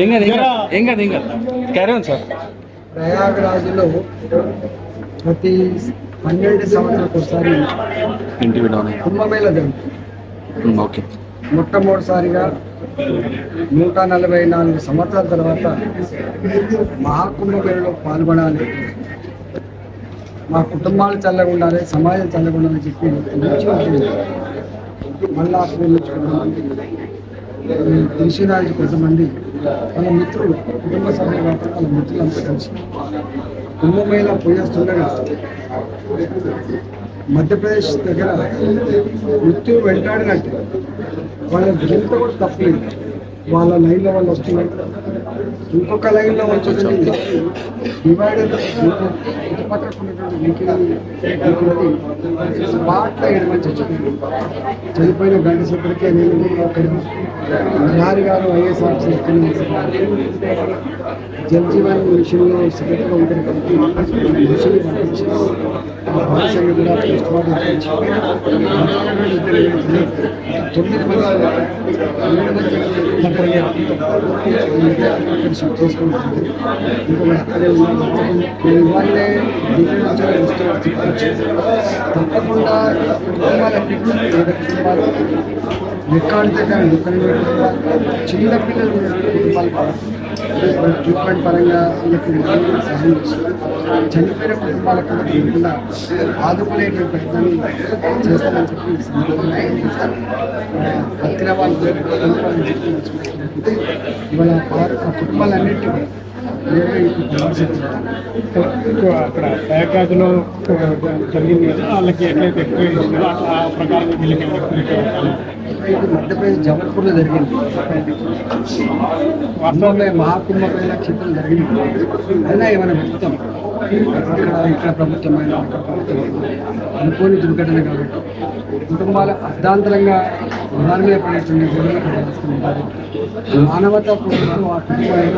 ఏం కాదు ఏం కాదు ఏం కాదు ఏం కాదు. క్యారీ ఉంది సార్ ప్రయాగరాజులో ప్రతి పన్నెండు సంవత్సరాలకు ఒకసారి ఇంటి కుంభమేళ జరుగుతుంది ఓకే మొట్టమొదటిసారిగా నూట నలభై నాలుగు సంవత్సరాల తర్వాత మహాకుంభమేళలో పాల్గొనాలి. మా కుటుంబాలు చల్లగా ఉండాలి సమాజం చల్లగా ఉండాలని చెప్పి మంచి మళ్ళా అప్పుడు నుంచి కొంతమంది వాళ్ళ మిత్రులు కుటుంబ సభ్యులు వాళ్ళ మిత్రులంతా కలిసి కుంభమేళ పోయేస్తుండగా మధ్యప్రదేశ్ దగ్గర మృత్యు వెంటాడినట్టు వాళ్ళ గింత కూడా తప్పలేదు. వాళ్ళ లైన్లో వాళ్ళు వస్తున్నారు. ఇంకొక లైన్లో వచ్చేసరికి డివైడర్ పక్కకు ఉన్నటువంటి స్పాట్లో ఏడు చచ్చిపోయింది? చనిపోయిన గంట సేపటికే నేను అక్కడ నరారి గారు ఐఏఎస్ ఆఫీసర్ ఇక్కడ జల్ జీవన్ మిషన్లో సెక్రటరీగా ఉంటారు కాబట్టి మిషన్ పంపించి ఆ భాషని కూడా పోస్ట్ మార్టం చేయించి ఇద్దరు తొమ్మిది మంది ఏడు మంది చేసుకుంటుంది ఇంకొక అక్కడే ఉన్నారు నేను ఇవాళే ఢిల్లీ నుంచి వస్తూ తప్పకుండా కుటుంబాలన్నింటినీ పేద కుటుంబాలు రికార్డు కానీ దుఃఖంగా చిన్న పిల్లలు ఉన్నటువంటి ట్రీట్మెంట్ పరంగా వీళ్ళకి సహాయం చనిపోయిన కుటుంబాలకు కూడా తెలియకుండా ఆదుకునేటువంటి ప్రయత్నాన్ని చేస్తామని చెప్పి ఈ సందర్భంగా బతికిన వాళ్ళు చెప్పి ఇవాళ ఆ- అక్కడ ప్రయాగ్రాజ్లో జరిగింది కదా వాళ్ళకి ఎట్లయితే ఎక్కువ ఆ ప్రకారం వీళ్ళకి ఎక్కువ ఇది మధ్యప్రదేశ్ జబల్పూర్లో జరిగింది. వాస్తవంలో మహాకుంభమైన క్షేత్రం జరిగింది. అయినా ఏమైనా వ్యక్తం ఇక్కడ ఇక్కడ ప్రభుత్వమైన అనుకోని దుర్ఘటన కాబట్టి కుటుంబాల అర్ధాంతరంగా ప్రధాన మీద పడేటువంటి మానవత అక్కడ ఆ కుటుంబాలకు